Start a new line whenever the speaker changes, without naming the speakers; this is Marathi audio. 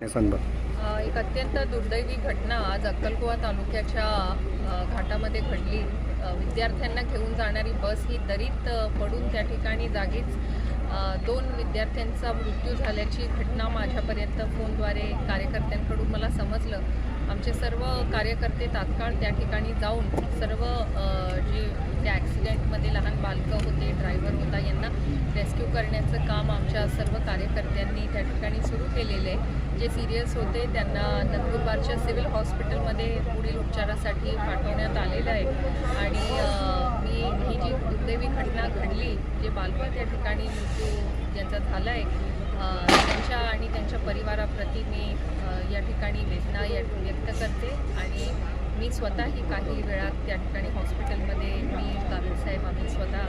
एक अत्यंत दुर्दैवी घटना आज अक्कलकुवा तालुक्याच्या घाटामध्ये घडली. विद्यार्थ्यांना घेऊन जाणारी बस ही दरीत पडून त्या ठिकाणी जागीच दोन विद्यार्थ्यांचा मृत्यू झाल्याची घटना माझ्यापर्यंत फोनद्वारे कार्यकर्त्यांकडून मला समजलं. आमचे सर्व कार्यकर्ते तात्काळ त्या ठिकाणी जाऊन सर्व जे त्या ॲक्सिडेंटमध्ये लहान बालकं होते ड्रायव्हर होता रेस्क्यू करण्याचं काम आमच्या सर्व कार्यकर्त्यांनी त्या ठिकाणी सुरू केलेलं आहे. जे सिरियस होते त्यांना नंदुरबारच्या सिव्हिल हॉस्पिटलमध्ये पुढील उपचारासाठी पाठवण्यात आलेलं आहे. आणि मी ही जी दुर्दैवी घटना घडली जे बालपण त्या ठिकाणी मृत्यू ज्यांचा झाला आहे त्यांच्या आणि त्यांच्या परिवाराप्रती मी या ठिकाणी वेदना या व्यक्त करते. आणि मी स्वतःही काही वेळात त्या ठिकाणी हॉस्पिटलमध्ये मी गावीसाहेब आम्ही स्वतः